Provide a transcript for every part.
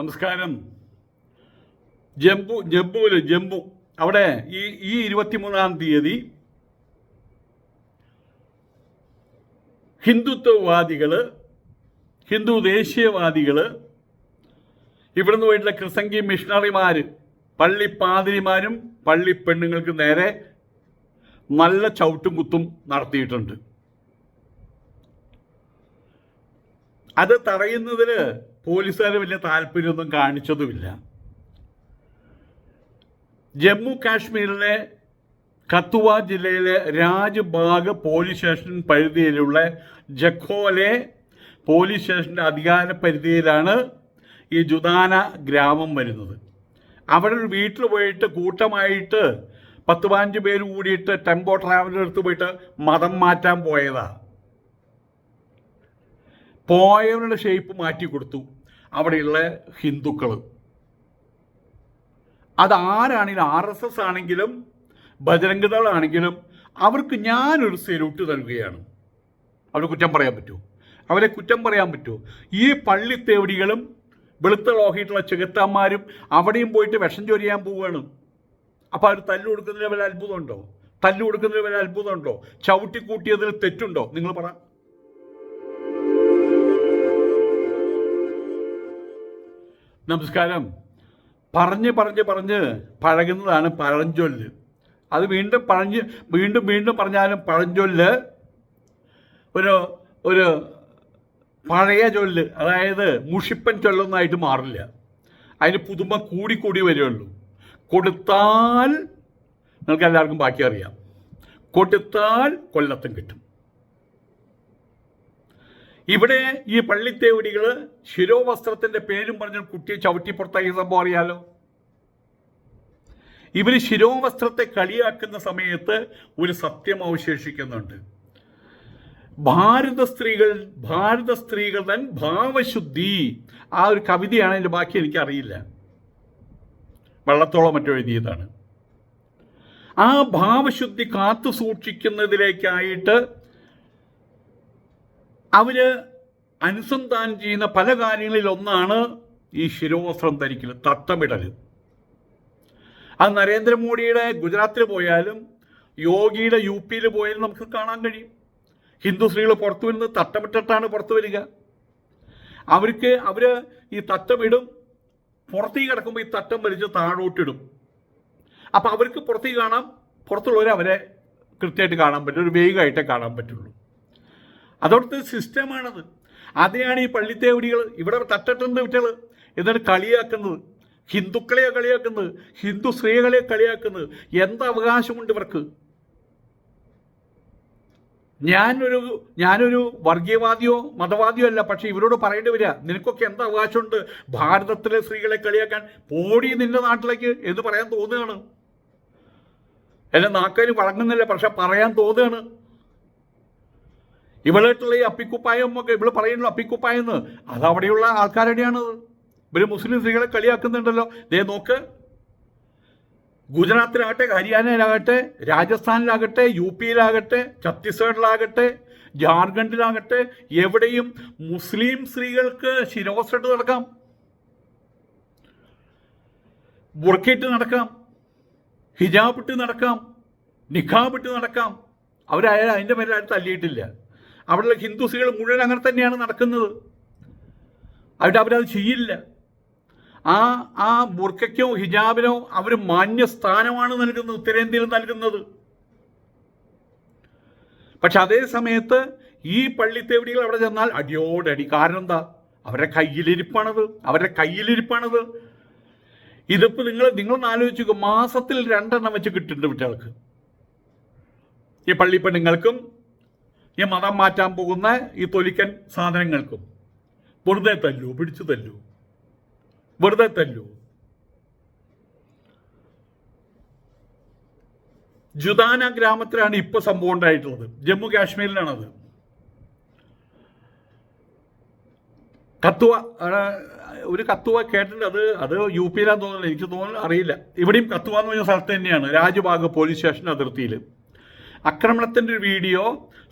നമസ്കാരം. ജമ്മു ജമ്മുവിൽ ജമ്മു അവിടെ ഈ ഈ ഇരുപത്തിമൂന്നാം തീയതി ഹിന്ദുത്വവാദികൾ ഹിന്ദു ദേശീയവാദികൾ ഇവിടുന്ന് പോയിട്ടുള്ള ക്രിസംഗി മിഷണറിമാർ പള്ളി പാതിരിമാരും പള്ളി പെണ്ണുങ്ങൾക്ക് നേരെ നല്ല ചവിട്ടും കുത്തും നടത്തിയിട്ടുണ്ട്. അത് തടയുന്നതിന് പോലീസുകാർ വലിയ താല്പര്യമൊന്നും കാണിച്ചതുമില്ല. ജമ്മു കാശ്മീരിലെ കത്തുവ ജില്ലയിലെ രാജ്ബാഗ് പോലീസ് സ്റ്റേഷൻ പരിധിയിലുള്ള ജഖോലെ പോലീസ് സ്റ്റേഷന്റെ അധികാര പരിധിയിലാണ് ഈ ജുദാന ഗ്രാമം വരുന്നത്. അവിടെ ഒരു വീട്ടിൽ പോയിട്ട് കൂട്ടമായിട്ട് പത്ത് പതിനഞ്ച് പേര് കൂടിയിട്ട് ടെമ്പോ ട്രാവലർ എടുത്ത് പോയിട്ട് മതം മാറ്റാൻ പോയതാണ് പോയവരുടെ ഷേപ്പ് മാറ്റി കൊടുത്തു. അവിടെയുള്ള ഹിന്ദുക്കൾ അത് ആരാണെങ്കിലും ആർ എസ് എസ് ആണെങ്കിലും ബജരംഗതകളാണെങ്കിലും അവർക്ക് ഞാനൊരു സെലൂട്ട് നൽകുകയാണ്. അവരെ കുറ്റം പറയാൻ പറ്റുമോ അവരെ കുറ്റം പറയാൻ പറ്റുമോ ഈ പള്ളി തേവടികളും വെളുത്ത ലോഹിയിട്ടുള്ള ചെകുത്താന്മാരും അവിടെയും പോയിട്ട് വിഷം ചൊരിയാൻ പോവുകയാണ്. അപ്പോൾ അവർ തല്ലു കൊടുക്കുന്നതിൽ വല്ല അത്ഭുതമുണ്ടോ? തല്ലു കൊടുക്കുന്നതിൽ വല്ല അത്ഭുതമുണ്ടോ? ചവിട്ടി കൂട്ടിയതിൽ തെറ്റുണ്ടോ? നിങ്ങൾ പറ. നമസ്കാരം. പറഞ്ഞ് പറഞ്ഞ് പറഞ്ഞ് പഴകുന്നതാണ് പഴഞ്ചൊല്ല്. അത് വീണ്ടും പറഞ്ഞ് വീണ്ടും വീണ്ടും പറഞ്ഞാലും പഴഞ്ചൊല്ല് ഒരു ഒരു പഴയ ചൊല്ല് അതായത് മുഷിപ്പൻ ചൊല്ലൊന്നായിട്ട് മാറില്ല. അതിന് പുതുമ കൂടി കൂടി വരുള്ളൂ. കൊടുത്താൽ നിങ്ങൾക്ക് എല്ലാവർക്കും ബാക്കി അറിയാം. കൊടുത്താൽ കൊല്ലത്തും കിട്ടും. ഇവിടെ ഈ പള്ളിത്തേവടികൾ ശിരോവസ്ത്രത്തിന്റെ പേരും പറഞ്ഞ് കുട്ടിയെ ചവിട്ടിപ്പുറത്താക്കിയ സംഭവം അറിയാലോ? ഇവർ ശിരോവസ്ത്രത്തെ കളിയാക്കുന്ന സമയത്ത് ഒരു സത്യം അവശേഷിക്കുന്നുണ്ട്. ഭാരത സ്ത്രീകൾ ഭാരത സ്ത്രീകൾ തൻ ഭാവശുദ്ധി. ആ ഒരു കവിതയാണ് അതിന്റെ ബാക്കി എനിക്കറിയില്ല. വള്ളത്തോളം മറ്റോ എഴുതിയതാണ്. ആ ഭാവശുദ്ധി കാത്തു സൂക്ഷിക്കുന്നതിലേക്കായിട്ട് അവർ അനുസന്ധാനം ചെയ്യുന്ന പല കാര്യങ്ങളിൽ ഒന്നാണ് ഈ ശിരോവസ്ത്രം ധരിക്കൽ തട്ടമിടൽ അത് നരേന്ദ്രമോദിയുടെ ഗുജറാത്തിൽ പോയാലും യോഗിയുടെ യു പിയിൽ പോയാലും നമുക്ക് കാണാൻ കഴിയും. ഹിന്ദു സ്ത്രീകൾ പുറത്തു വരുന്നത് തട്ടമിട്ടിട്ടാണ് പുറത്തു വരിക. അവർക്ക് അവർ ഈ തട്ടമിടും പുറത്തേക്ക് കിടക്കുമ്പോൾ ഈ തട്ടം വലിച്ച് താഴോട്ടിടും. അപ്പോൾ അവർക്ക് പുറത്തേക്ക് കാണാം പുറത്തുള്ളവരെ അവരെ കൃത്യമായിട്ട് കാണാൻ പറ്റും ഒരു വേഗമായിട്ടേ കാണാൻ പറ്റുള്ളൂ. അതോടത്തെ സിസ്റ്റമാണത്. അതിനാണ് ഈ പള്ളിത്തേവടികൾ ഇവിടെ തട്ടിട്ടുണ്ട് വിറ്റകൾ എന്നിട്ട് കളിയാക്കുന്നത്. ഹിന്ദുക്കളെ കളിയാക്കുന്നത്. ഹിന്ദു സ്ത്രീകളെ കളിയാക്കുന്നത്. എന്ത് അവകാശമുണ്ട് ഇവർക്ക്? ഞാനൊരു ഞാനൊരു വർഗീയവാദിയോ മതവാദിയോ അല്ല പക്ഷെ ഇവരോട് പറയേണ്ടി വരിക. നിനക്കൊക്കെ എന്താ അവകാശമുണ്ട്? ഭാരതത്തിലെ സ്ത്രീകളെ കളിയാക്കാൻ പോടി നിന്റെ നാട്ടിലേക്ക് എന്ന് പറയാൻ തോന്നുകയാണ്. എന്നെ നാക്കാനും വഴങ്ങുന്നില്ല പക്ഷെ പറയാൻ തോന്നുകയാണ്. ഇവളായിട്ടുള്ള ഈ അപ്പിക്കുപ്പായം ഒക്കെ ഇവൾ പറയുന്നു അപ്പിക്കുപ്പായം എന്ന് അത് അവിടെയുള്ള ആൾക്കാരുടെയാണത്. ഇവർ മുസ്ലിം സ്ത്രീകളെ കളിയാക്കുന്നുണ്ടല്ലോ. ദേ നോക്ക്. ഗുജറാത്തിലാകട്ടെ ഹരിയാനയിലാകട്ടെ രാജസ്ഥാനിലാകട്ടെ യു പിയിലാകട്ടെ ഛത്തീസ്ഗഡിലാകട്ടെ ജാർഖണ്ഡിലാകട്ടെ എവിടെയും മുസ്ലിം സ്ത്രീകൾക്ക് ശിരോസിട്ട് നടക്കാം. ബുർക്കിട്ട് നടക്കാം. ഹിജാബിട്ട് നടക്കാം. നിഖാബിട്ട് നടക്കാം. അവരായ അതിന്റെ പേരിൽ തല്ലിയിട്ടില്ല. അവിടെയുള്ള ഹിന്ദുസികൾ മുഴുവൻ അങ്ങനെ തന്നെയാണ് നടക്കുന്നത്. അവിടെ അവരത് ചെയ്യില്ല. ആ ആ ബുർക്കയ്ക്കോ ഹിജാബിനോ അവർ മാന്യ സ്ഥാനമാണ് നൽകുന്നത് ഉത്തരേന്ത്യയിൽ നൽകുന്നത്. പക്ഷെ അതേ സമയത്ത് ഈ പള്ളിത്തേവടികൾ അവിടെ ചെന്നാൽ അടിയോടടി. കാരണം എന്താ? അവരുടെ കയ്യിലിരിപ്പാണത് അവരുടെ കയ്യിലിരിപ്പാണത്. ഇതിപ്പോൾ നിങ്ങൾ നിങ്ങളൊന്ന് ആലോചിച്ചു മാസത്തിൽ രണ്ടെണ്ണം വെച്ച് കിട്ടുന്നുണ്ട് കുട്ടികൾക്ക്. ഈ പള്ളിപ്പെണ്ണുങ്ങൾക്കും ഈ മതം മാറ്റാൻ പോകുന്ന ഈ തൊലിക്കൻ സാധനങ്ങൾക്കും വെറുതെ തല്ലു പിടിച്ചു തല്ലു വെറുതെ തല്ലു. ജുദാന ഗ്രാമത്തിലാണ് ഇപ്പൊ സംഭവം ഉണ്ടായിട്ടുള്ളത്. ജമ്മു കാശ്മീരിലാണത്. കത്തുവ ഒരു കത്തുവ കേട്ടിട്ടുണ്ട്. അത് അത് യു പിയിലാന്ന് തോന്നുന്നില്ല. എനിക്ക് തോന്നുന്നു അറിയില്ല. ഇവിടെയും കത്തുവ എന്ന് പറഞ്ഞ സ്ഥലത്ത് തന്നെയാണ്. രാജ്ഭാഗ് പോലീസ് സ്റ്റേഷൻ അതിർത്തിയിൽ ആക്രമണത്തിന്റെ ഒരു വീഡിയോ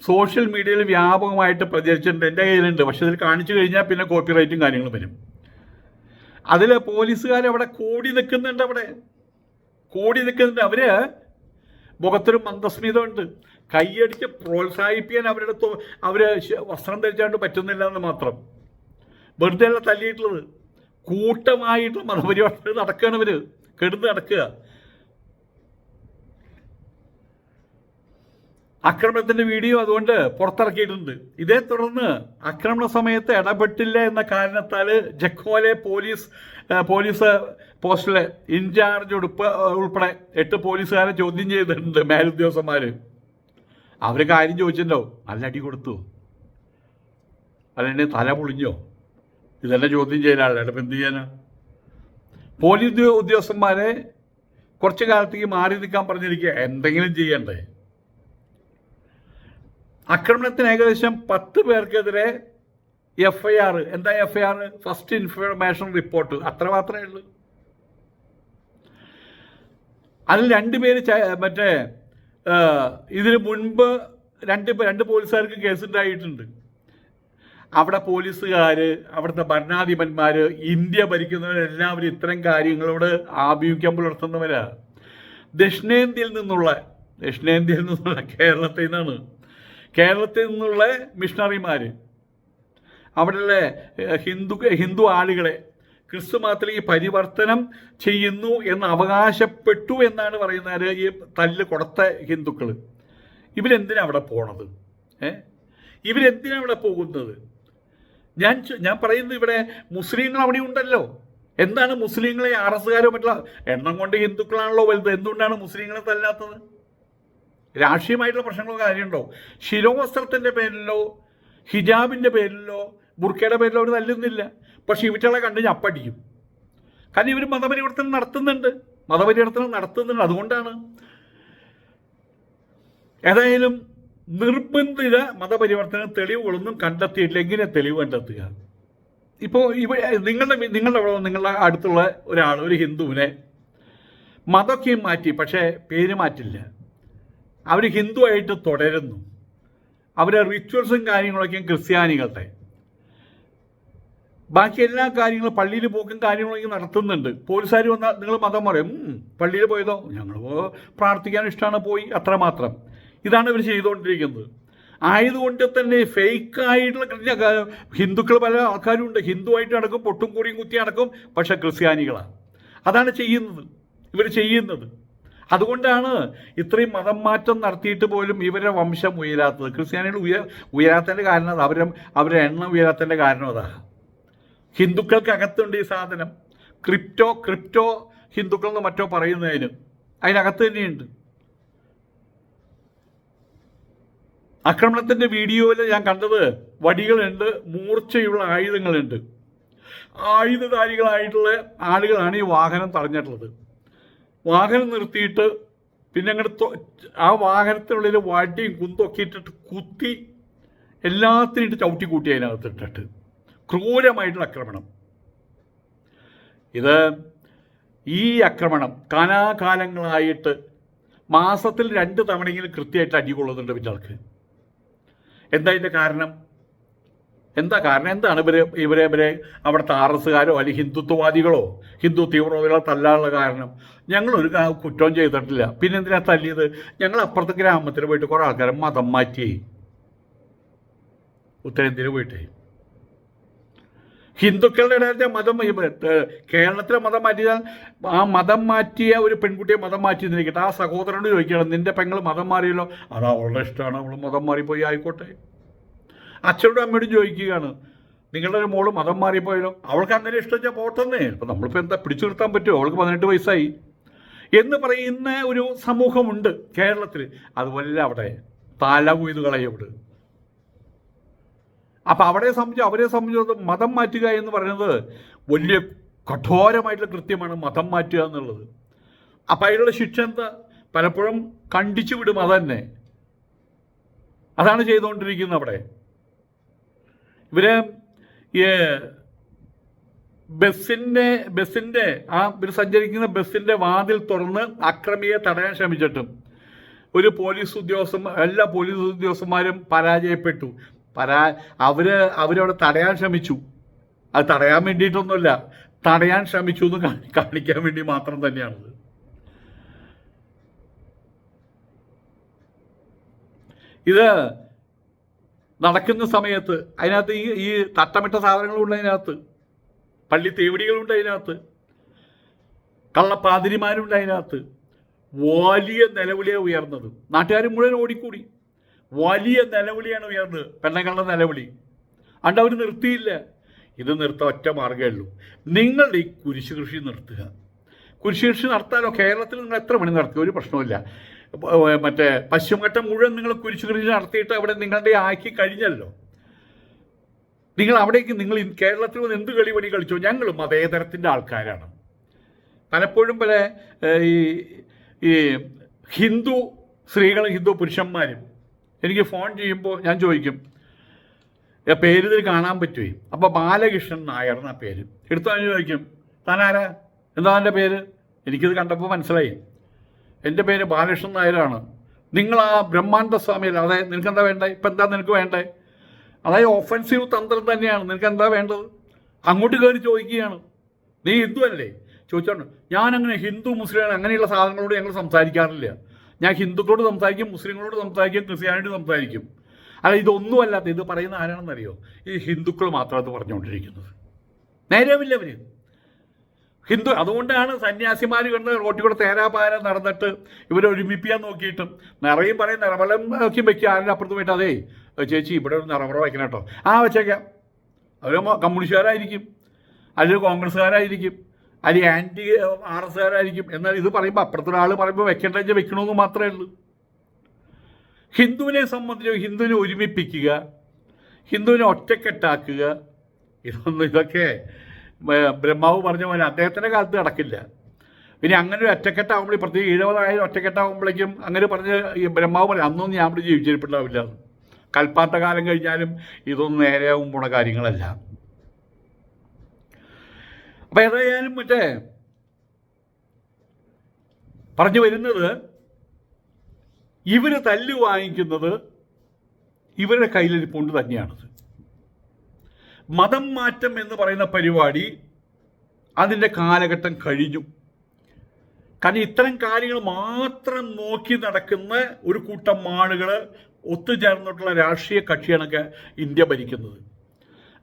സോഷ്യൽ മീഡിയയിൽ വ്യാപകമായിട്ട് പ്രചരിച്ചിട്ടുണ്ട് എന്റെ കയ്യിലുണ്ട്. പക്ഷെ അതിൽ കാണിച്ചു കഴിഞ്ഞാൽ പിന്നെ കോപ്പിറൈറ്റും കാര്യങ്ങളും വരും. അതിൽ പോലീസുകാർ അവിടെ കൂടി നിൽക്കുന്നുണ്ട് അവിടെ. കൂടി നിൽക്കുന്നുണ്ട്. അവർ മുഖത്തൊരു മന്ദസ്മിതമുണ്ട്. കൈയടിച്ച് പ്രോത്സാഹിപ്പിക്കാൻ അവരുടെ അവർ വസ്ത്രം ധരിച്ചാണ്ട് പറ്റുന്നില്ല എന്ന് മാത്രം. വെറുതെ അല്ല തല്ലിയിട്ടുള്ളത്. കൂട്ടമായിട്ടുള്ള മതപരിവർത്തനം നടക്കുകയാണ് അവർ കെടുന്ന് നടക്കുക. ആക്രമണത്തിന്റെ വീഡിയോ അതുകൊണ്ട് പുറത്തിറക്കിയിട്ടുണ്ട്. ഇതേ തുടർന്ന് ആക്രമണ സമയത്ത് ഇടപെട്ടില്ല എന്ന കാരണത്താൽ ജക്കോലെ പോലീസ് പോലീസ് പോസ്റ്റിലെ ഇൻചാർജ് ഉടുപ്പ് ഉൾപ്പെടെ എട്ട് പോലീസുകാരെ ചോദ്യം ചെയ്തിട്ടുണ്ട് മേലുദ്യോഗസ്ഥന്മാര്. അവർ കാര്യം ചോദിച്ചിട്ടുണ്ടോ നല്ല അടി കൊടുത്തു. അല്ലെന്നെ തല പൊളിഞ്ഞോ? ഇതെന്നെ ചോദ്യം ചെയ്യാനാണ് ഇടപ്പം എന്ത് ചെയ്യാനാ? പോലീസ് ഉദ്യോഗസ്ഥന്മാരെ കുറച്ച് കാലത്തേക്ക് മാറി നിൽക്കാൻ പറഞ്ഞിരിക്കുക. എന്തെങ്കിലും ചെയ്യണ്ടേ? ആക്രമണത്തിന് ഏകദേശം പത്ത് പേർക്കെതിരെ എഫ് ഐ ആർ എന്താ F I R first information report അത്ര മാത്രമേ ഉള്ളൂ. അതിൽ രണ്ടുപേര് പേര് മറ്റേ ഇതിന് മുൻപ് രണ്ട് രണ്ട് പോലീസുകാർക്ക് കേസുണ്ടായിട്ടുണ്ട് അവിടെ പോലീസുകാർ അവിടുത്തെ ഭരണാധിപന്മാർ ഇന്ത്യ ഭരിക്കുന്നവരെല്ലാവരും ഇത്തരം കാര്യങ്ങളോട് ആഭിമുഖ്യം പുലർത്തുന്നവരാണ് ദക്ഷിണേന്ത്യയിൽ നിന്നുള്ള ദക്ഷിണേന്ത്യയിൽ നിന്നുള്ള കേരളത്തിൽ നിന്നാണ്. കേരളത്തിൽ നിന്നുള്ള മിഷണറിമാർ അവിടെയുള്ള ഹിന്ദു ഹിന്ദു ആളുകളെ ക്രിസ്തു മതത്തിലേക്ക് പരിവർത്തനം ചെയ്യുന്നു എന്ന് അവകാശപ്പെട്ടു എന്നാണ് പറയുന്നത് ഈ തല്ല് കൊടുത്ത ഹിന്ദുക്കൾ ഇവരെന്തിനാണ് അവിടെ പോണത്? ഏ? ഇവരെന്തിനാണ് അവിടെ പോകുന്നത്? ഞാൻ ഞാൻ പറയുന്നത് ഇവിടെ മുസ്ലിങ്ങൾ അവിടെ ഉണ്ടല്ലോ. എന്താണ് മുസ്ലിങ്ങളെ ആർ എസ്സുകാരോ മറ്റുള്ള എണ്ണം കൊണ്ട് ഹിന്ദുക്കളാണല്ലോ വലുത്. എന്തുകൊണ്ടാണ് മുസ്ലിങ്ങളെ തല്ലാത്തത്? രാഷ്ട്രീയമായിട്ടുള്ള പ്രശ്നങ്ങളോ കാര്യമുണ്ടോ ശിരോവസ്ത്രത്തിന്റെ പേരിലോ ഹിജാബിന്റെ പേരിലോ ബുർക്കയുടെ പേരിലോ അവർ തല്ലുന്നില്ല. പക്ഷെ ഇവറ്റകളെ കണ്ടു ഞാൻ അപ്പടിക്കും. കാരണം ഇവർ മതപരിവർത്തനം നടത്തുന്നുണ്ട്. മതപരിവർത്തനം നടത്തുന്നുണ്ട്. അതുകൊണ്ടാണ് ഏതായാലും നിർബന്ധിത മതപരിവർത്തന തെളിവുകളൊന്നും കണ്ടെത്തിയിട്ടില്ല. എങ്ങനെ തെളിവ് കണ്ടെത്തുക? ഇപ്പോൾ ഇവ നിങ്ങളുടെ നിങ്ങളുടെ അവിടെ നിങ്ങളുടെ അടുത്തുള്ള ഒരാൾ ഒരു ഹിന്ദുവിനെ മതമൊക്കെയും മാറ്റി പക്ഷേ പേര് മാറ്റില്ല. അവർ ഹിന്ദുവായിട്ട് തുടരുന്നു. അവരെ റിച്വൽസും കാര്യങ്ങളൊക്കെയും ക്രിസ്ത്യാനികളുടെ. ബാക്കി എല്ലാ കാര്യങ്ങളും പള്ളിയിൽ പോക്കും കാര്യങ്ങളൊക്കെ നടത്തുന്നുണ്ട്. പോലീസുകാർ വന്നാൽ നിങ്ങൾ മതം പറയും "ഉം, പള്ളിയിൽ പോയതോ? ഞങ്ങൾ പ്രാർത്ഥിക്കാൻ ഇഷ്ടമാണ് പോയി അത്രമാത്രം ഇതാണ് ഇവർ ചെയ്തുകൊണ്ടിരിക്കുന്നത്. ആയതുകൊണ്ട് തന്നെ ഫേക്കായിട്ടുള്ള ഹിന്ദുക്കൾ പല ആൾക്കാരും ഉണ്ട്. ഹിന്ദുവായിട്ട് നടക്കും പൊട്ടും കൂടിയും കുത്തി നടക്കും പക്ഷെ ക്രിസ്ത്യാനികളാണ്. അതാണ് ചെയ്യുന്നത്. ഇവർ ചെയ്യുന്നത്. അതുകൊണ്ടാണ് ഇത്രയും മതം മാറ്റം നടത്തിയിട്ട് പോലും ഇവരുടെ വംശം ഉയരാത്തത്. ക്രിസ്ത്യാനികൾ ഉയർ ഉയരാത്തതിന്റെ കാരണം അത്. അവരെ അവരുടെ എണ്ണം ഉയരാത്തതിന്റെ കാരണം അതാ. ഹിന്ദുക്കൾക്ക് അകത്തുണ്ട് ഈ സാധനം. ക്രിപ്റ്റോ ക്രിപ്റ്റോ ഹിന്ദുക്കൾ എന്ന് മറ്റോ പറയുന്നതിന്. അതിനകത്ത് തന്നെയുണ്ട്. ആക്രമണത്തിന്റെ വീഡിയോയിൽ ഞാൻ കണ്ടത് വടികളുണ്ട് മൂർച്ചയുള്ള ആയുധങ്ങളുണ്ട്. ആയുധധാരികളായിട്ടുള്ള ആളുകളാണ് ഈ വാഹനം തടഞ്ഞിട്ടുള്ളത്. വാഹനം നിർത്തിയിട്ട് പിന്നെ അങ്ങോട്ട് ആ വാഹനത്തിനുള്ളിൽ വടിയും കുന്തൊക്കെ ഇട്ടിട്ട് കുത്തി എല്ലാത്തിനും ഇട്ട് ചവിട്ടി കൂട്ടി അതിനകത്ത് ഇട്ടിട്ട് ക്രൂരമായിട്ടുള്ള ആക്രമണം. ഇത് ഈ ആക്രമണം കാലാകാലങ്ങളായിട്ട് മാസത്തിൽ രണ്ട് തവണയെങ്കിലും കൃത്യമായിട്ട് അടികൊള്ളുന്നുണ്ട് പിറ്റാൾക്ക് എന്താ ഇതിന്റെ കാരണം? എന്താ കാരണം? എന്താണ് ഇവർ ഇവരെ ഇവരെ അവിടുത്തെ ആർ എസ്സുകാരോ അല്ലെങ്കിൽ ഹിന്ദുത്വവാദികളോ? ഹിന്ദു തീവ്രവാദികളോ തല്ലാനുള്ള കാരണം. ഞങ്ങൾ ഒരു കുറ്റവും ചെയ്തിട്ടില്ല. പിന്നെ എന്തിനാ തല്ലിയത്? ഞങ്ങൾ അപ്പുറത്തെ ഗ്രാമത്തിൽ പോയിട്ട് കുറേ ആൾക്കാരെ മതം മാറ്റി. ഉത്തരേന്ത്യയിൽ പോയിട്ടേ. ഹിന്ദുക്കളുടെ ഇടയിലെ മതം കേരളത്തിലെ മതം മാറ്റിയാൽ ആ മതം മാറ്റിയ ഒരു പെൺകുട്ടിയെ മതം മാറ്റി എന്നിരിക്കട്ടെ ആ സഹോദരനോട് ചോദിക്കണം നിന്റെ പെങ്ങൾ മതം മാറിയല്ലോ? അത് അവളുടെ ഇഷ്ടമാണ്. അവൾ മതം മാറിപ്പോയി. ആയിക്കോട്ടെ. അച്ഛനോടും അമ്മയോടും ചോദിക്കുകയാണ്. നിങ്ങളുടെ ഒരു മോൾ മതം മാറിപ്പോയാലോ അവൾക്ക് അങ്ങനെ ഇഷ്ടം പോട്ടെന്നേ. ഇപ്പം നമ്മളിപ്പോൾ എന്താ പിടിച്ചു നിർത്താൻ പറ്റുമോ അവൾക്ക് പതിനെട്ട് വയസ്സായി. എന്ന് പറയുന്ന ഒരു സമൂഹമുണ്ട് കേരളത്തിൽ അതുപോലെ അവിടെ തല കൊയ്ത് കളയവിടെ അപ്പം അവിടെ സംബന്ധിച്ച് അവരെ സംബന്ധിച്ചിടത്തോളം മതം മാറ്റുക എന്ന് പറയുന്നത് വലിയ കഠോരമായിട്ടുള്ള കൃത്യമാണ് മതം മാറ്റുക എന്നുള്ളത്. അപ്പം അതിലുള്ള ശിക്ഷ എന്താ? പലപ്പോഴും കണ്ടിച്ചു വിടും അതന്നെ. അതാണ് ചെയ്തുകൊണ്ടിരിക്കുന്നത് അവിടെ. ഇവർ ഈ ബസ്സിന്റെ ബസ്സിന്റെ ആ ഇവർ സഞ്ചരിക്കുന്ന ബസ്സിന്റെ വാതിൽ തുറന്ന് അക്രമിയെ തടയാൻ ശ്രമിച്ചിട്ടും ഒരു പോലീസ് ഉദ്യോഗസ്ഥ എല്ലാ പോലീസ് ഉദ്യോഗസ്ഥന്മാരും പരാജയപ്പെട്ടു. പരാ അവർ അവരവിടെ തടയാൻ ശ്രമിച്ചു. അത് തടയാൻ വേണ്ടിയിട്ടൊന്നുമില്ല തടയാൻ ശ്രമിച്ചു എന്ന് കാണി- കാണിക്കാൻ വേണ്ടി മാത്രം തന്നെയാണത്. ഇത് നടക്കുന്ന സമയത്ത് അതിനകത്ത് ഈ ഈ തട്ടമിട്ട സാധനങ്ങളുണ്ട് അതിനകത്ത്. പള്ളി തേവടികളുണ്ട് അതിനകത്ത്. കള്ളപ്പാതിരിമാരുണ്ട് അതിനകത്ത്. വലിയ നിലവിളിയാണ് ഉയർന്നത്. നാട്ടുകാർ മുഴുവൻ ഓടിക്കൂടി. വലിയ നിലവിളിയാണ് ഉയർന്നത്. പെണ്ണങ്ങളുടെ നിലവിളി. അണ്ട് അവർ നിർത്തിയില്ല. ഇത് നിർത്താൻ ഒറ്റ മാർഗമേ ഉള്ളൂ. നിങ്ങളുടെ ഈ കുരിശ് കൃഷി നിർത്തുക. കുരിശ് കൃഷി നടത്താനോ കേരളത്തിൽ നിങ്ങൾ എത്ര മണി നടത്തുക ഒരു ഏർ, മറ്റേ പശ്ചിമഘട്ടം മുഴുവൻ നിങ്ങൾ കുരിശ് കൃഷി നടത്തിയിട്ട് അവിടെ നിങ്ങളുടെ ആക്കി കഴിഞ്ഞല്ലോ. നിങ്ങൾ അവിടേക്ക് നിങ്ങൾ കേരളത്തിൽ വന്ന് എന്ത് കളിപണി കളിച്ചോ? ഞങ്ങൾ മതേതരത്തിന്റെ ആൾക്കാരാണ്. പലപ്പോഴും പല ഈ ഈ ഹിന്ദു സ്ത്രീകളും ഹിന്ദു പുരുഷന്മാരും എനിക്ക് ഫോൺ ചെയ്യുമ്പോൾ ഞാൻ ചോദിക്കും "ഏ, പേര് ഇതിൽ കാണാൻ പറ്റുമേ അപ്പോൾ ബാലകൃഷ്ണൻ നായർ എന്നാ പേര്. എടുത്തു ചോദിക്കും താനാരാ? എന്താ എന്റെ പേര്? എനിക്കിത് കണ്ടപ്പോൾ മനസ്സിലായി. എന്റെ പേര് ബാലകൃഷ്ണൻ നായരാണ്. നിങ്ങൾ ആ ബ്രഹ്മാണ്ട സ്വാമിയിൽ അതെ നിനക്ക് എന്താ വേണ്ടേ? ഇപ്പം എന്താ നിനക്ക് വേണ്ടേ? അതായത് ഓഫൻസീവ് തന്ത്രം തന്നെയാണ്. നിനക്ക് എന്താ വേണ്ടത്? അങ്ങോട്ട് കയറി ചോദിക്കുകയാണ്. നീ ഹിന്ദു അല്ലേ? ചോദിച്ചോണ്ട് ഞാനങ്ങനെ ഹിന്ദു മുസ്ലിം അങ്ങനെയുള്ള സാധനങ്ങളോട് ഞങ്ങൾ സംസാരിക്കാറില്ല. ഞാൻ ഹിന്ദുക്കളോട് സംസാരിക്കും മുസ്ലിങ്ങളോട് സംസാരിക്കും ക്രിസ്ത്യാനിയോട് സംസാരിക്കും. അല്ല ഇതൊന്നും അല്ലാത്ത ഇത് പറയുന്ന ആരാണെന്നറിയോ? ഈ ഹിന്ദുക്കൾ മാത്രമേ അത് പറഞ്ഞുകൊണ്ടിരിക്കുന്നത്. നേരമില്ല അവർ ഹിന്ദു അതുകൊണ്ടാണ് സന്യാസിമാർ കണ്ട് റോട്ടിൽ തേരാപാര നടന്നിട്ട് ഇവരെ ഒരുമിപ്പിക്കാൻ നോക്കിയിട്ടും. നിറയും പറയും നിറവലം നോക്കി വെക്കുക. ആരുടെ അപ്പുറത്ത് പോയിട്ട് അതേ ചേച്ചി ഇവിടെ ഒരു നിറവറ വയ്ക്കണം കേട്ടോ. ആ വെച്ചേക്കാം. അവർ കമ്മ്യൂണിസ്റ്റുകാരായിരിക്കും. അല്ലെങ്കിൽ കോൺഗ്രസ്സുകാരായിരിക്കും. അല്ലെങ്കിൽ ആന്റി ആർ എസ്സുകാരായിരിക്കും എന്നാൽ ഇത് പറയുമ്പോൾ അപ്പുറത്തൊരാൾ പറയുമ്പോൾ വെക്കേണ്ടെങ്കിൽ വെക്കണമെന്ന് മാത്രമേ ഉള്ളൂ. ഹിന്ദുവിനെ സംബന്ധിച്ച് ഹിന്ദുവിനെ ഒരുമിപ്പിക്കുക ഹിന്ദുവിനെ ഒറ്റക്കെട്ടാക്കുക ഇതൊന്നും ഇതൊക്കെ ബ്രഹ്മാവ് പറഞ്ഞ പോലെ അദ്ദേഹത്തിന്റെ കാലത്ത് നടക്കില്ല. പിന്നെ അങ്ങനെ ഒരു ഒറ്റക്കെട്ടാകുമ്പോൾ പ്രത്യേകിച്ച് എഴുപതായാലും ഒറ്റക്കെട്ടാകുമ്പോഴേക്കും അങ്ങനെ പറഞ്ഞ് ഈ ബ്രഹ്മാവ് പറയും അന്നൊന്നും ഞാൻ ഇവിടെ ജീവിച്ചിരിപ്പിട്ടാവില്ല കൽപ്പാത്ത കാലം കഴിഞ്ഞാലും ഇതൊന്നും നേരെയാവും പോണ കാര്യങ്ങളല്ല. അപ്പം ഏതായാലും മറ്റേ പറഞ്ഞു വരുന്നത് ഇവർ തല്ല് വാങ്ങിക്കുന്നത് ഇവരുടെ കയ്യിലിരിപ്പുണ്ട് തന്നെയാണത്. മതം മാറ്റം എന്ന് പറയുന്ന പരിപാടി അതിന്റെ കാലഘട്ടം കഴിഞ്ഞു. കാരണം ഇത്തരം കാര്യങ്ങൾ മാത്രം നോക്കി നടക്കുന്ന ഒരു കൂട്ടം ആളുകൾ ഒത്തുചേർന്നിട്ടുള്ള രാഷ്ട്രീയ കക്ഷിയാണൊക്കെ ഇന്ത്യ ഭരിക്കുന്നത്.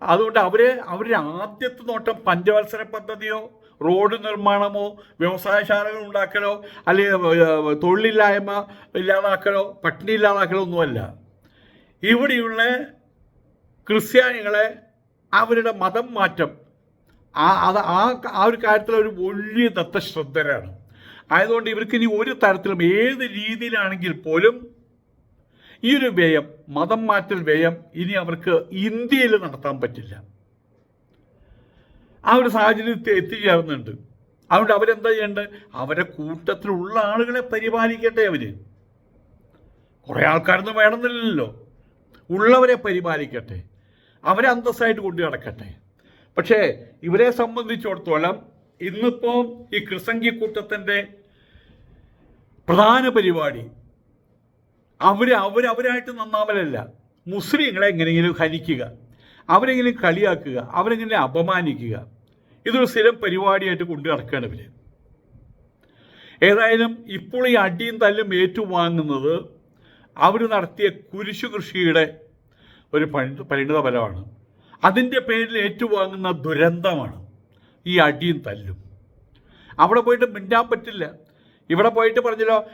അതുകൊണ്ട് അവർ അവരുടെ ആദ്യത്തെ നോട്ടം പഞ്ചവത്സര പദ്ധതിയോ റോഡ് നിർമ്മാണമോ വ്യവസായശാലകൾ ഉണ്ടാക്കലോ അല്ലെങ്കിൽ തൊഴിലില്ലായ്മ ഇല്ലാതാക്കലോ പട്ടിണി ഇല്ലാതാക്കലോ ഒന്നുമല്ല. ഇവിടെയുള്ള ക്രിസ്ത്യാനികളെ അവരുടെ മതം മാറ്റം. ആ അത് ആ ആ ഒരു കാര്യത്തിൽ അവർ വലിയ ദത്തശ്രദ്ധരാണ് ആയതുകൊണ്ട് ഇവർക്ക് ഇനി ഒരു തരത്തിലും ഏത് രീതിയിലാണെങ്കിൽ പോലും ഈ ഒരു വ്യയം മതം മാറ്റൽ വ്യയം ഇനി അവർക്ക് ഇന്ത്യയിൽ നടത്താൻ പറ്റില്ല. ആ ഒരു സാഹചര്യത്തിൽ എത്തിച്ചേർന്നുണ്ട് അതുകൊണ്ട് അവരെന്താ ചെയ്യേണ്ടത്? അവരെ കൂട്ടത്തിലുള്ള ആളുകളെ പരിപാലിക്കട്ടെ അവർ. കുറേ ആൾക്കാരൊന്നും വേണമെന്നില്ലല്ലോ. ഉള്ളവരെ പരിപാലിക്കട്ടെ. അവരെ അന്തസ്സായിട്ട് കൊണ്ടു നടക്കട്ടെ. പക്ഷേ ഇവരെ സംബന്ധിച്ചിടത്തോളം ഇന്നിപ്പോൾ ഈ ക്രിസംഗി കൂട്ടത്തിന്റെ പ്രധാന പരിപാടി അവർ അവരവരായിട്ട് നന്നാവലല്ല. മുസ്ലിങ്ങളെ എങ്ങനെയെങ്കിലും ഹനിക്കുക അവരെങ്കിലും കളിയാക്കുക അവരെങ്ങനെ അപമാനിക്കുക. ഇതൊരു സ്ഥിരം പരിപാടിയായിട്ട് കൊണ്ടു നടക്കുകയാണ് ഇവർ ഏതായാലും ഇപ്പോൾ ഈ അടിയും തല്ലും ഏറ്റുവാങ്ങുന്നത് അവർ നടത്തിയ കുരിശു കൃഷിയുടെ ഒരു പരി- പരിണിത ഫലമാണ് അതിന്റെ പേരിൽ ഏറ്റുവാങ്ങുന്ന ദുരന്തമാണ് ഈ അടിയും തല്ലും. അവിടെ പോയിട്ട് മിണ്ടാൻ പറ്റില്ല. ഇവിടെ പോയിട്ട് പറഞ്ഞല്ലോ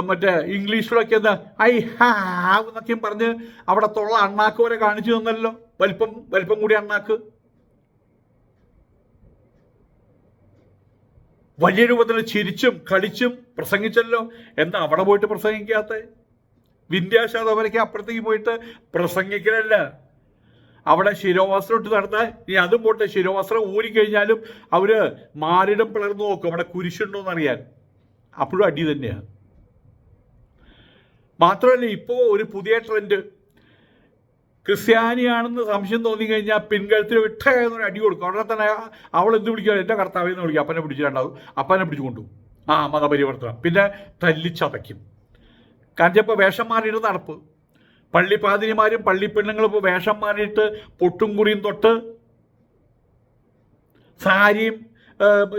മറ്റേ ഇംഗ്ലീഷിലൊക്കെ എന്താ ഐ ഹാവ് എന്നൊക്കെയും പറഞ്ഞ് അവിടെ തൊള്ള അണ്ണാക്ക് വരെ കാണിച്ചു തന്നല്ലോ. വലിപ്പം വലിപ്പം കൂടി അണ്ണാക്ക്. വലിയ രൂപത്തിൽ ചിരിച്ചും കളിച്ചും പ്രസംഗിച്ചല്ലോ. എന്താ അവിടെ പോയിട്ട് പ്രസംഗിക്കാത്ത? വിന്ധ്യാശാതവരയ്ക്ക് അപ്പുറത്തേക്ക് പോയിട്ട് പ്രസംഗിക്കലല്ല. അവിടെ ശിരോവസ്ത്രം ഇട്ട് നടത്താൻ ഇനി അതും പോട്ടെ ശിരോവസ്ത്രം ഊരിക്കഴിഞ്ഞാലും അവർ മാറിടം പിളർന്നു നോക്കും. അവിടെ കുരിശുണ്ടോ എന്നറിയാൻ അപ്പോഴും അടി തന്നെയാണ് മാത്രമല്ല ഇപ്പോൾ ഒരു പുതിയ ട്രെൻഡ്. ക്രിസ്ത്യാനിയാണെന്ന് സംശയം തോന്നി കഴിഞ്ഞാൽ പിൻകഴുത്തിൽ വിട്ട എന്നൊരു അടി കൊടുക്കും. അവിടെ തന്നെ അവൾ എന്ത് വിളിക്കുക എന്റെ എന്ന് വിളിക്കുക അപ്പനെ പിടിച്ചിട്ടുണ്ടാവും അപ്പനെ പിടിച്ചു കൊണ്ടുപോകും. ആ മതപരിവർത്തനം. പിന്നെ തല്ലിച്ചതയ്ക്കും. കാരണം ഇപ്പോൾ വേഷം മാറിയിട്ട് നടപ്പ്. പള്ളിപ്പാതിരിമാരും പള്ളിപ്പെണ്ണുങ്ങളും ഇപ്പോൾ വേഷം മാറിയിട്ട് പൊട്ടും കുറിയും തൊട്ട് സാരിയും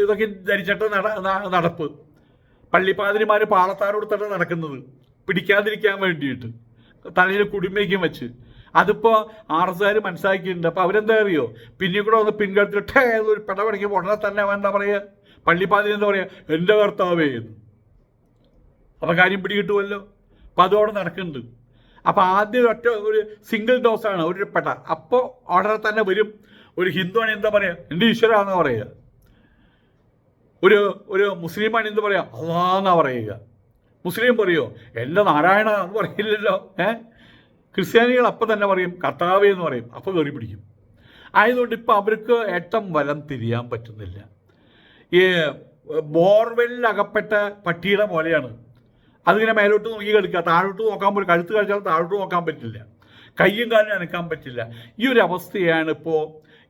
ഇതൊക്കെ ധരിച്ചിട്ട് നട നടപ്പ്. പള്ളിപ്പാതിരിമാർ പാളത്താരോടുത്താണ് നടക്കുന്നത്. പിടിക്കാതിരിക്കാൻ വേണ്ടിയിട്ട്. തലയിൽ കുടിമയ്ക്കും വെച്ച്. അതിപ്പോൾ ആർ എസ് ആർ മനസ്സിലാക്കിയിട്ടുണ്ട്. അപ്പോൾ അവരെന്താ അറിയോ? പിന്നെ കൂടെ ഒന്ന് ഠേ ഒരു പെട പിടപടിക്കുമ്പോൾ ഉടനെ തന്നെ എന്താ പറയുക പള്ളിപ്പാതിരി എന്താ പറയുക എന്റെ കർത്താവേ എന്ന്. അപ്പം കാര്യം പിടികിട്ടുമല്ലോ അപ്പൊ അതോടെ നടക്കുന്നുണ്ട്. അപ്പോൾ ആദ്യം ഒറ്റ ഒരു സിംഗിൾ ഡോസാണ് ഒരു പെട്ട. അപ്പോൾ ഉടനെ തന്നെ വരും. ഒരു ഹിന്ദുവാണ് എന്താ പറയുക എന്റെ ഈശ്വരാന്ന് പറയുക. ഒരു ഒരു മുസ്ലിമാണ് എന്ത് പറയുക അള്ളാന്നാ പറയുക. മുസ്ലിം പറയുമോ എന്റെ നാരായണ എന്ന് പറയില്ലല്ലോ. ഏ? ക്രിസ്ത്യാനികൾ അപ്പം തന്നെ പറയും കർത്താവേ എന്ന് പറയും. അപ്പോൾ കയറി പിടിക്കും. ആയതുകൊണ്ട് ഇപ്പം അവർക്ക് ഏട്ടം വലം തിരിയാൻ പറ്റുന്നില്ല. ഈ ബോർവെല്ലിൽ അകപ്പെട്ട പട്ടിയുടെ പോലെയാണ്. അതിങ്ങനെ മേലോട്ട് നോക്കി കിടക്കുക താഴോട്ട് നോക്കാൻ പോലും കഴുത്ത് കഴിച്ചാൽ താഴോട്ട് നോക്കാൻ പറ്റില്ല. കയ്യും കാലും അനക്കാൻ പറ്റില്ല. ഈ ഒരു അവസ്ഥയാണ് ഇപ്പോൾ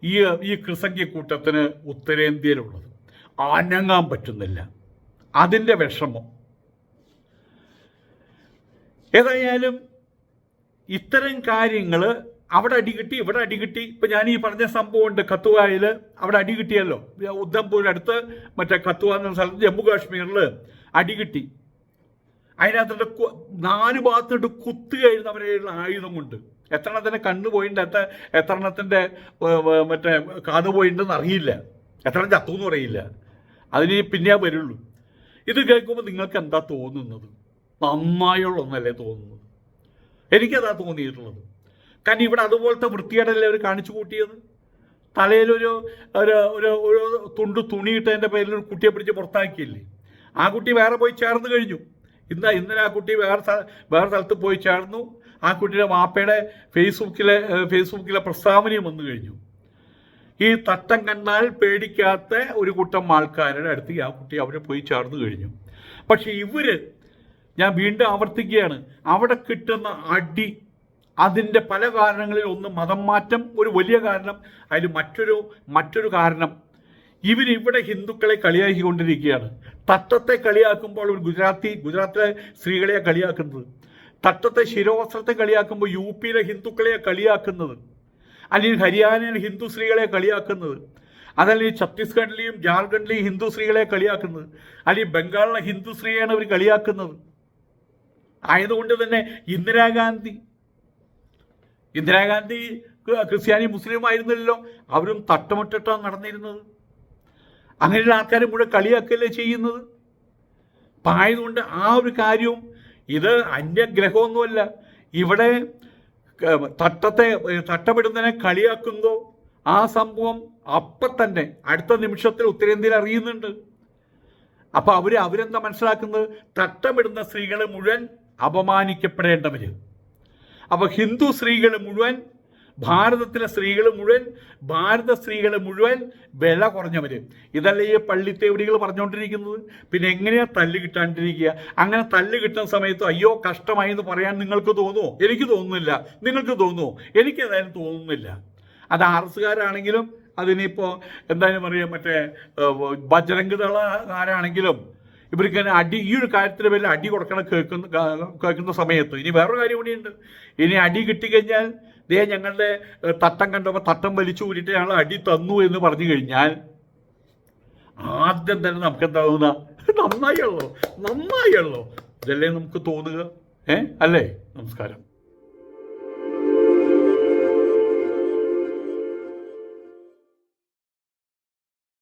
ഈ ഈ കൃസംഖ്യ കൂട്ടത്തിന് ഉത്തരേന്ത്യയിലുള്ളത്. അനങ്ങാൻ പറ്റുന്നില്ല. അതിന്റെ വിഷമം. ഏതായാലും ഇത്തരം കാര്യങ്ങൾ അവിടെ അടികിട്ടി ഇവിടെ അടികിട്ടി ഇപ്പം ഞാൻ ഈ പറഞ്ഞ സംഭവം സംഭവമുണ്ട് കത്തുവായിൽ അവിടെ അടികിട്ടിയല്ലോ ഉദ്ധംപൂരിനടുത്ത് മറ്റേ കത്തുവ എന്ന സ്ഥലത്ത് ജമ്മു കാശ്മീരിൽ അടികിട്ടി അതിനകത്തോട്ട് നാല് ഭാഗത്തോട്ട് കുത്തുകയായിരുന്നു അവരുടെ ആയുധം കൊണ്ട്. എത്ര എണ്ണത്തിന്റെ കണ്ണ് പോയിട്ടുണ്ട് എത്ര എത്ര എണ്ണത്തിന്റെ മറ്റേ കാത് പോയിട്ടുണ്ടെന്ന് അറിയില്ല. എത്ര എണ്ണം പറയില്ല അതിന് പിന്നെ വരുള്ളൂ. ഇത് കേൾക്കുമ്പോൾ നിങ്ങൾക്ക് എന്താ തോന്നുന്നത്? നന്നായുള്ള ഒന്നല്ലേ തോന്നുന്നത്? എനിക്കതാ തോന്നിയിട്ടുള്ളത്. കാരണം ഇവിടെ അതുപോലത്തെ വൃത്തികേടല്ലേ അവർ കാണിച്ചു കൂട്ടിയത്? തലയിലൊരു ഒരു ഒരു ഒരു തുണ്ട് തുണിയിട്ടതിന്റെ പേരിൽ ഒരു കുട്ടിയെ പിടിച്ച് പുറത്താക്കിയില്ലേ? ആ കുട്ടി വേറെ പോയി ചേർന്ന് കഴിഞ്ഞു. ഇന്ന് ഇന്നലെ ആ കുട്ടി വേറെ വേറെ സ്ഥലത്ത് പോയി ചേർന്നു. ആ കുട്ടിയുടെ മാപ്പയുടെ ഫേസ്ബുക്കിലെ ഫേസ്ബുക്കിലെ പ്രസ്താവനയും വന്നു കഴിഞ്ഞു. ഈ തട്ടം കണ്ടാൽ പേടിക്കാത്ത ഒരു കൂട്ടം ആൾക്കാരുടെ അടുത്ത് ആ കുട്ടി അവരെ പോയി ചേർന്ന് കഴിഞ്ഞു. പക്ഷെ ഇവർ ഞാൻ വീണ്ടും ആവർത്തിക്കുകയാണ് അവിടെ കിട്ടുന്ന അടി അതിന്റെ പല കാരണങ്ങളിൽ ഒന്ന് മതം മാറ്റം ഒരു വലിയ കാരണം അതിൽ മറ്റൊരു മറ്റൊരു കാരണം ഇവരിവിടെ ഹിന്ദുക്കളെ കളിയാക്കി കളിയാക്കിക്കൊണ്ടിരിക്കുകയാണ്. തട്ടത്തെ കളിയാക്കുമ്പോൾ ഗുജറാത്തി ഗുജറാത്തിലെ സ്ത്രീകളെയാണ് കളിയാക്കുന്നത്. തട്ടത്തെ ശിരോവസ്ത്രത്തെ കളിയാക്കുമ്പോൾ യു പിയിലെ ഹിന്ദുക്കളെയാണ് കളിയാക്കുന്നത്. അല്ലെങ്കിൽ ഹരിയാനയിലെ ഹിന്ദു സ്ത്രീകളെ കളിയാക്കുന്നത്. അതല്ലെങ്കിൽ ഛത്തീസ്ഗഡിലെയും ജാർഖണ്ഡിലെയും ഹിന്ദു സ്ത്രീകളെ കളിയാക്കുന്നത്. അല്ലെങ്കിൽ ബംഗാളിലെ ഹിന്ദു സ്ത്രീയാണ് അവർ കളിയാക്കുന്നത്. ആയതുകൊണ്ട് തന്നെ ഇന്ദിരാഗാന്ധി ഇന്ദിരാഗാന്ധി ക്രിസ്ത്യാനി മുസ്ലിം ആയിരുന്നല്ലോ അവരും തട്ടമിട്ടിട്ടാണ് നടന്നിരുന്നത്. അങ്ങനെയുള്ള ആൾക്കാരെ മുഴുവൻ കളിയാക്കല്ലേ ചെയ്യുന്നത്? അപ്പം ആയതുകൊണ്ട് ആ ഒരു കാര്യവും ഇത് അന്യഗ്രഹമൊന്നുമല്ല. ഇവിടെ തട്ടത്തെ തട്ടമിടുന്നതിനെ കളിയാക്കുന്നതോ ആ സംഭവം അപ്പം തന്നെ അടുത്ത നിമിഷത്തിൽ ഉത്തരേന്ത്യയിൽ അറിയുന്നുണ്ട്. അപ്പോൾ അവർ അവരെന്താ മനസ്സിലാക്കുന്നത്? തട്ടമിടുന്ന സ്ത്രീകൾ മുഴുവൻ അപമാനിക്കപ്പെടേണ്ടവര്. അപ്പൊ ഹിന്ദു സ്ത്രീകൾ മുഴുവൻ ഭാരതത്തിലെ സ്ത്രീകൾ മുഴുവൻ ഭാരത സ്ത്രീകൾ മുഴുവൻ വില കുറഞ്ഞവര്. ഇതല്ലേ ഈ പള്ളിത്തേവടികൾ പറഞ്ഞുകൊണ്ടിരിക്കുന്നത് പിന്നെ എങ്ങനെയാ തല്ല് കിട്ടാണ്ടിരിക്കുക? അങ്ങനെ തല്ല് കിട്ടുന്ന സമയത്ത് അയ്യോ കഷ്ടമായി എന്ന് പറയാൻ നിങ്ങൾക്ക് തോന്നുമോ എനിക്ക് തോന്നുന്നില്ല. നിങ്ങൾക്ക് തോന്നുമോ എനിക്ക് ഏതായാലും തോന്നുന്നില്ല. അത് ആർ എസ്സുകാരാണെങ്കിലും അതിനിപ്പോൾ എന്തായാലും പറയുക മറ്റേ ബജരംഗ് ദളക്കാരാണെങ്കിലും ഇവർക്ക് അടി ഈ ഒരു കാര്യത്തിന് പേരിൽ അടി കൊടുക്കണം കേൾക്കുന്ന കേൾക്കുന്ന സമയത്ത്. ഇനി വേറൊരു കാര്യം കൂടിയുണ്ട് ഇനി അടി കിട്ടിക്കഴിഞ്ഞാൽ ദേ ഞങ്ങളുടെ തട്ടം കണ്ടപ്പോൾ തട്ടം വലിച്ചു കൂട്ടിയിട്ട് ഞങ്ങൾ അടി തന്നു എന്ന് പറഞ്ഞു കഴിഞ്ഞാൽ ആദ്യം തന്നെ നമുക്ക് എന്താ നന്നായി ഉള്ളോ? നന്നായി ഉള്ളോ? ഇതല്ലേ നമുക്ക് തോന്നുക? ഏ? അല്ലേ? നമസ്കാരം.